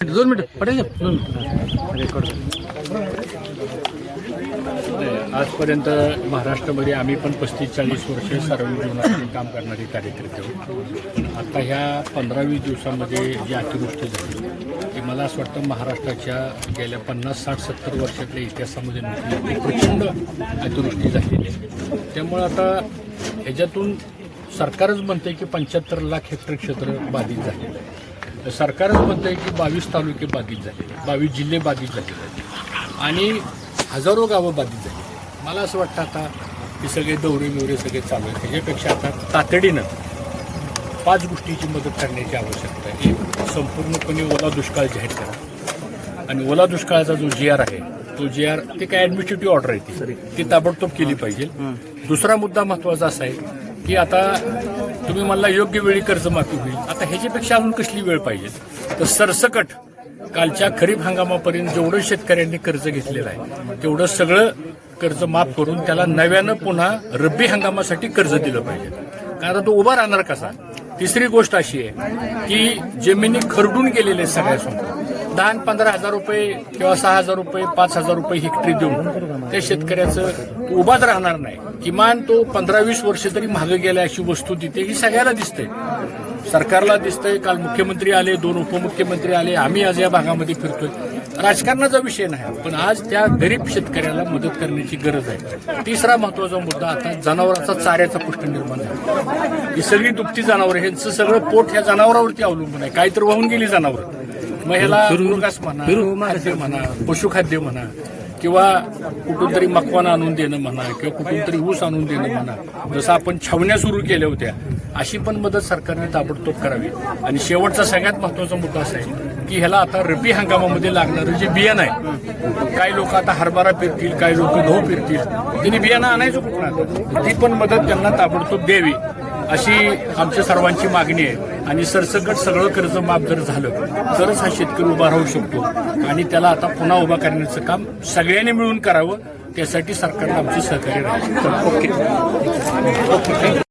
दोन मिनिट पटेल आजपर्यंत महाराष्ट्रामध्ये आम्ही पण पस्तीस चाळीस वर्ष सार्वजनिक जीवनात काम करणारे कार्यकर्ते आहोत. आता ह्या पंधरावीस दिवसामध्ये जी अतिवृष्टी झाली ती मला असं वाटतं महाराष्ट्राच्या गेल्या पन्नास साठ सत्तर वर्षातल्या इतिहासामध्ये प्रचंड अतिवृष्टी झालेली आहे. त्यामुळं आता ह्याच्यातून सरकारच म्हणते की पंच्याहत्तर लाख हेक्टर क्षेत्र बाधित झालेलं आहे. तर सरकारच म्हणतंय की बावीस तालुके बाधित झाले बावीस जिल्हे बाधित झालेले आहेत. आणि हजारो गावं बाधित झाली मला असं वाटतं आता हे सगळे दौरे बिवरे सगळे चालू आहेत. त्याच्यापेक्षा आता तातडीनं पाच गोष्टीची मदत करण्याची आवश्यकता आहे. एक संपूर्णपणे ओला दुष्काळ जाहीर करा. आणि ओला दुष्काळाचा जो जी आर आहे तो जी आर ते काय ऍडमिनिस्ट्रेटिव्ह ऑर्डर आहे ती. ती ताबडतोब केली पाहिजे. दुसरा मुद्दा महत्त्वाचा असा आहे की आता तुम्ही मला योग्य वेळी कर्जमाफी होईल. आता ह्याच्यापेक्षा अजून कसली वेळ पाहिजे? तर सरसकट कालच्या खरीप हंगामापर्यंत जेवढं शेतकऱ्यांनी कर्ज घेतलेलं आहे तेवढं सगळं कर्ज माफ करून त्याला नव्यानं पुन्हा रब्बी हंगामासाठी कर्ज दिलं पाहिजे. कारण तो उभा राहणार कसा? तिसरी गोष्ट अशी आहे की जमिनी खरडून गेलेले आहेत सगळ्या दहा आणि पंधरा हजार रुपये किंवा सहा हजार रुपये पाच हजार रुपये हेक्टरी देऊन त्या शेतकऱ्याचं उभाच राहणार नाही. किमान तो पंधरा वीस वर्ष तरी मागे गेल्या अशी वस्तू तिथे. ही सगळ्याला दिसते. सरकारला दिसतंय. काल मुख्यमंत्री आले दोन उपमुख्यमंत्री आले. आम्ही आज या भागामध्ये फिरतोय. राजकारणाचा विषय नाही. पण आज त्या गरीब शेतकऱ्याला मदत करण्याची गरज आहे. तिसरा महत्त्वाचा मुद्दा आता जनावरांचा चाऱ्याचा प्रश्न निर्माण झाला. ही सगळी दुभती जनावर ह्यांचं सगळं पोट ह्या जनावरावरती अवलंबून आहे. काहीतरी वाहून गेली जनावर. मग ह्याला मुरगास म्हणा खाद्य म्हणा पशुखाद्य म्हणा किंवा कुठून तरी मकवान आणून देणं म्हणा किंवा कुठून तरी ऊस आणून देणं म्हणा जसं आपण छावण्या सुरू केल्या होत्या अशी पण मदत सरकारने ताबडतोब करावी. आणि शेवटचा सगळ्यात महत्त्वाचा मुद्दा असा आहे की ह्याला आता रब्बी हंगामामध्ये लागणारं जे बियाणं आहे काही लोक आता हरभरा पेरतील काही लोक गहू पेरतील. त्यांनी बियाणं आणायचं कुठून ती पण मदत त्यांना ताबडतोब द्यावी. अशी आमच्या सर्वांची मागणी आहे. आणि सरसकट सगळं कर्ज माफ जर झालं तरच हा शेतकरी उभा राहू शकतो. आणि त्याला आता पुन्हा उभा करण्याचं काम सगळ्यांनी मिळून करावं त्यासाठी सरकारला आमची सहकार्य राहील ओके. ओके.